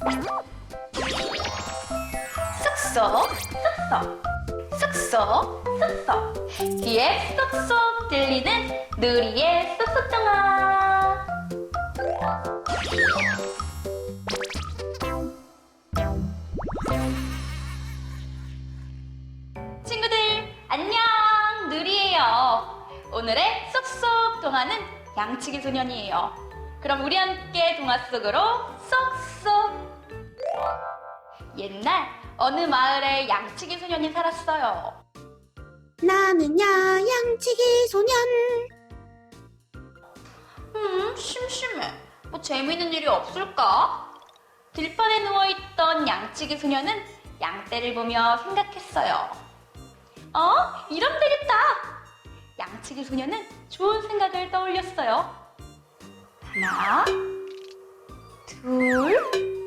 쑥쑥 쑥쑥 쑥쑥 쑥쑥 귀에 쏙쏙 들리는 누리의 쏙쏙정아. 친구들 안녕! 누리예요. 오늘의 쏙쏙 동화는 양치기 소년이에요. 그럼 우리 함께 동화 속으로 쏙쏙 옛날 어느 마을에 양치기 소년이 살았어요 나는야 양치기 소년 음, 심심해. 뭐 재미있는 일이 없을까? 들판에 누워있던 양치기 소녀는 양떼를 보며 생각했어요. 어? 이러면 되겠다! 양치기 소녀는 좋은 생각을 떠올렸어요. 하나, 둘,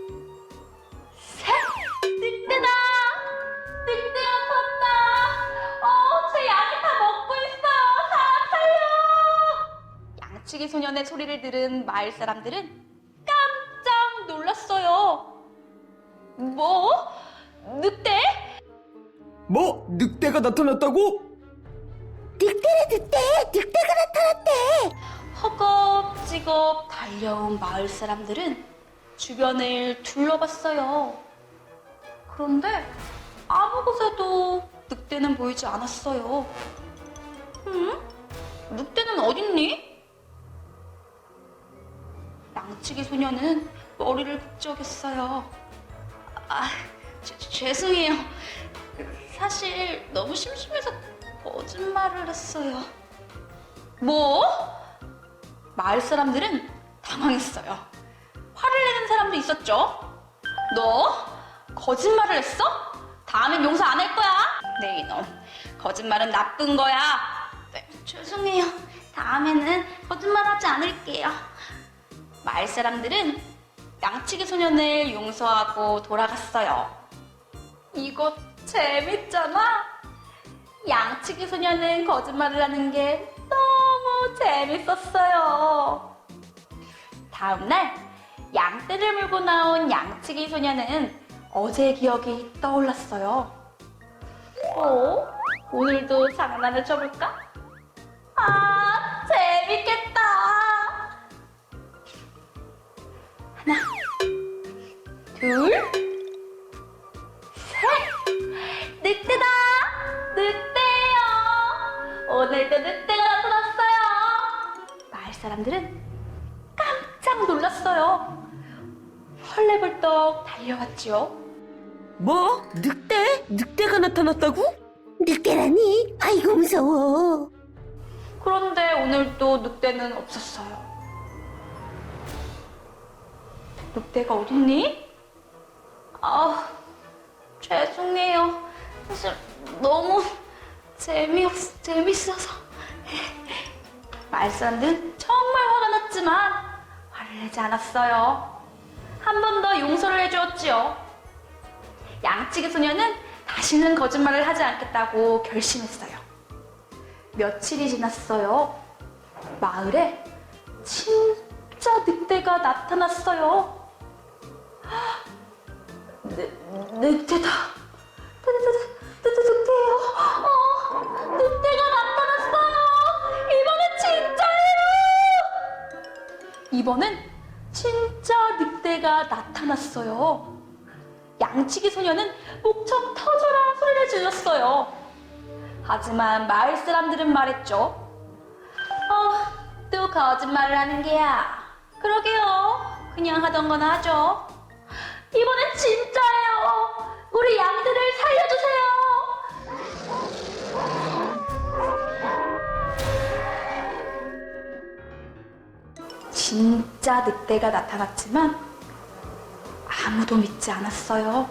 양치기 소년의 소리를 들은 마을 사람들은 깜짝 놀랐어요. 뭐? 늑대? 뭐? 늑대가 나타났다고? 늑대래 늑대 늑대가 나타났대 허겁지겁 달려온 마을 사람들은 주변을 둘러봤어요. 그런데 아무 곳에도 늑대는 보이지 않았어요. 음? 늑대는 어딨니? 양치기 소녀는 머리를 북적였어요. 아, 죄- 죄송해요. 사실 너무 심심해서 거짓말을 했어요. 뭐? 마을 사람들은 당황했어요. 화를 내는 사람도 있었죠. 너 거짓말을 했어? 다음엔 용서 안 할 거야. 네 이놈. 거짓말은 나쁜 거야. 네, 죄송해요. 다음에는 거짓말하지 않을게요. 마을 사람들은 양치기 소년을 용서하고 돌아갔어요. 이거 재밌잖아. 양치기 소년은 거짓말을 하는 게 너무 재밌었어요. 다음날 양떼를 물고 나온 양치기 소년은 어제 기억이 떠올랐어요. 어? 오늘도 장난을 쳐볼까? 아, 오늘도 늑대가 나타났어요! 마을 사람들은 깜짝 놀랐어요. 헐레벌떡 달려왔지요. 뭐? 늑대? 늑대가 나타났다고? 늑대라니 아이고 무서워 그런데 오늘도 늑대는 없었어요. 늑대가 어딨니? 아, 죄송해요. 사실 너무 재미없, 재밌어서. 말사람들은 정말 화가 났지만 화를 내지 않았어요. 한 번 더 용서를 해주었지요. 양치기 소녀는 다시는 거짓말을 하지 않겠다고 결심했어요. 며칠이 지났어요. 마을에 진짜 늑대가 나타났어요. 헉, 늑, 늑대다. 늑- 늑- 늑- 늑대예요. 어, 늑대가 나타났어요. 이번엔 진짜예요. 이번엔 진짜 늑대가 나타났어요. 양치기 소녀는 목청 터져라 소리를 질렀어요. 하지만 마을 사람들은 말했죠. 어, 또 거짓말을 하는 게야. 그러게요. 그냥 하던 건 하죠. 이번엔 진짜예요. 우리 양들을 살려주세요. 진짜 늑대가 나타났지만 아무도 믿지 않았어요.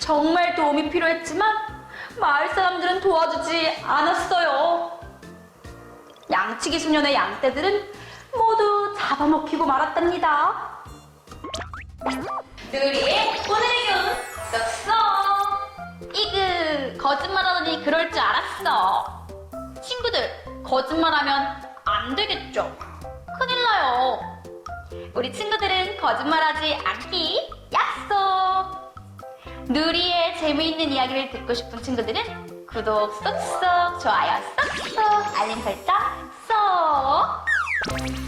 정말 도움이 필요했지만 마을 사람들은 도와주지 않았어요. 양치기 소년의 양떼들은 모두 잡아먹히고 말았답니다. 누리의 오늘의 교훈 쏙쏙 이그 거짓말하더니 그럴 줄 알았어. 친구들 거짓말하면 안 되겠죠? 있어요. 우리 친구들은 거짓말하지 않기 약속! 누리의 재미있는 이야기를 듣고 싶은 친구들은 구독 쏙쏙, 좋아요 쏙쏙, 알림 설정 쏙!